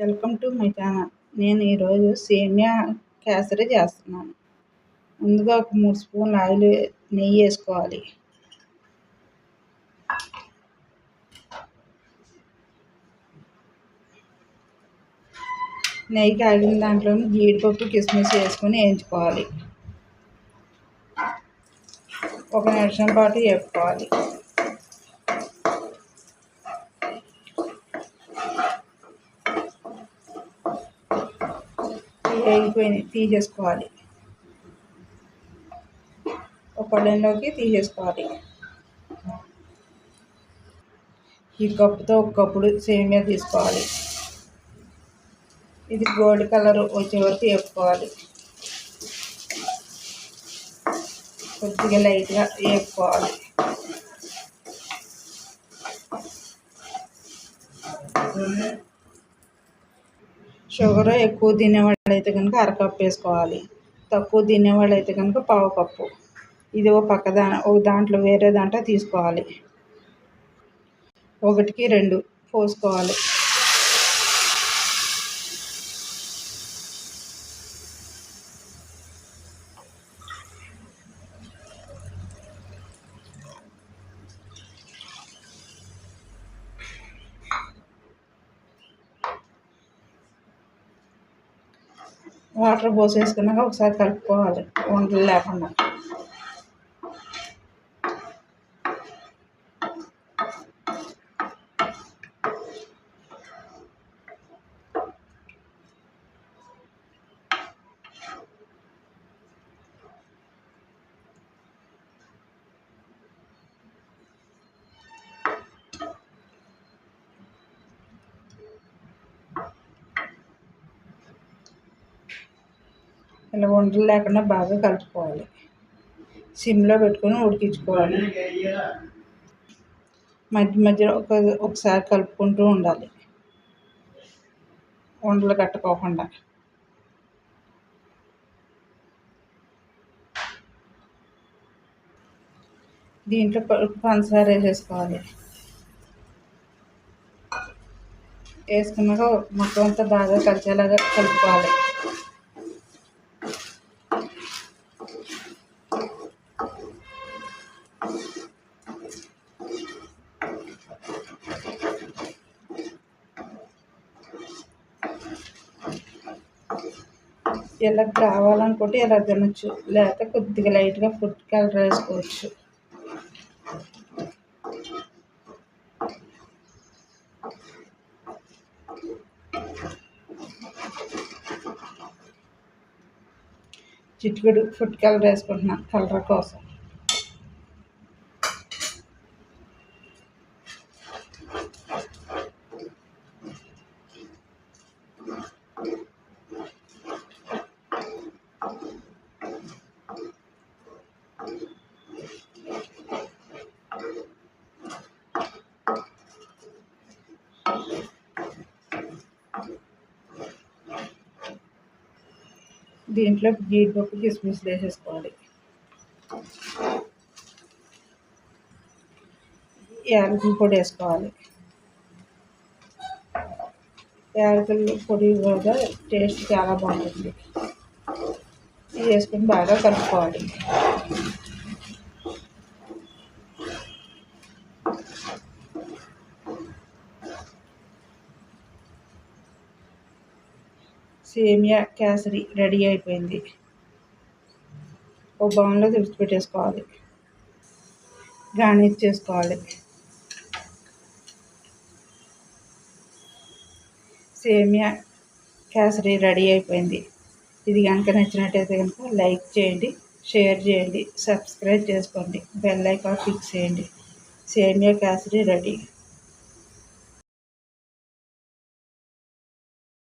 Welcome to my channel. నేను ఈరోజు సేమియా కేసరి చేస్తున్నాను. ముందుగా ఒక మూడు స్పూన్ల ఆయిల్ నెయ్యి వేసుకోవాలి. నెయ్యి కాగిన దాంట్లో జీడిపప్పు కిస్మిస్ వేసుకొని వేయించుకోవాలి. ఒక నిమిషం పాటు వేపుకోవాలి. వేగిపోయింది తీసేసుకోవాలి. ఒక పళ్ళెంలోకి తీసేసుకోవాలి. ఈ కప్పుతో ఒక కప్పుడు సేమియా తీసుకోవాలి. ఇది గోల్డ్ కలర్ వచ్చే వరకు వేపుకోవాలి. కొద్దిగా లైట్గా వేపుకోవాలి. షుగర్ ఎక్కువ తినేవాళ్ళు అయితే కనుక అరకప్పు వేసుకోవాలి. తక్కువ తినేవాళ్ళు అయితే కనుక పావు కప్పు ఇది ఒక పక్క దా ఒక దాంట్లో వేరే దాంట్లో తీసుకోవాలి. ఒకటికి రెండు పోసుకోవాలి. వాటర్ పోసేసుకున్నాక ఒకసారి కలుపుకోవాలి. వంటలు లేకుండా. ఇలా వంటలు లేకుండా బాగా కలుపుకోవాలి. సిమ్లో పెట్టుకొని ఉడికించుకోవాలి. మధ్య మధ్యలో ఒక ఒకసారి కలుపుకుంటూ ఉండాలి. వంటలు కట్టుకోకుండా. దీంట్లో పంచదార వేసేసుకోవాలి. వేసుకున్నాక మొత్తం అంతా బాగా కలిసేలాగా కలుపుకోవాలి. ఇలా కావాలనుకుంటే ఇలా తినచ్చు. లేకపోతే కొద్దిగా లైట్గా ఫుడ్ కలర్ వేసుకోవచ్చు. చిట్టుకుడు ఫుడ్ కలర్ వేసుకుంటున్నాను కలర్ కోసం. దీంట్లో జీడిపప్పు కిస్మిస్ వేసేసుకోవాలి యాలకుల పొడి వేసుకోవాలి. యాలకుల పొడి కూడా టేస్ట్ చాలా బాగుంటుంది. వేసుకొని బాగా కలుపుకోవాలి. సేమియా కేసరి రెడీ అయిపోయింది. ఓ బౌన్లో పెట్టేసుకోవాలి గార్నిష్ చేసుకోవాలి. సేమియా కేసరి రెడీ అయిపోయింది. ఇది కనుక నచ్చినట్టయితే కనుక లైక్ చేయండి షేర్ చేయండి సబ్స్క్రైబ్ చేసుకోండి బెల్ ఐకాన్ క్లిక్ చేయండి. సేమియా కేసరి రెడీ.